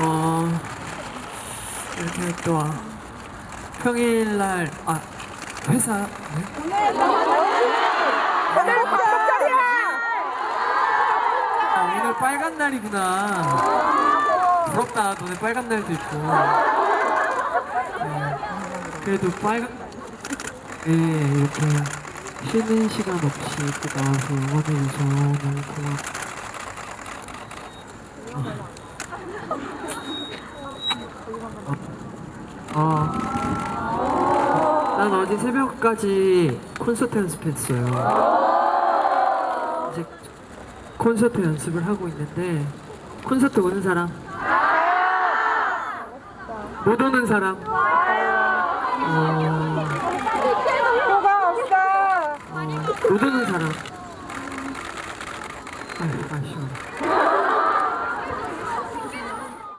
어, 이렇게 또 아, 평일날 아 회사 네? 아, 오늘 빨간 날이구나. 부럽다. 너네 빨간 날도 있고. 네, 그래도 빨간 네 이렇게 쉬는 시간 없이 또 나와서 응원해줘서 너무 고맙고. 아, 난 어제 새벽까지 콘서트 연습했어요. 이제 콘서트 연습을 하고 있는데 콘서트 오는 사람? 못 오는 사람? 어, 못 오는 사람? 아휴, 아쉬워.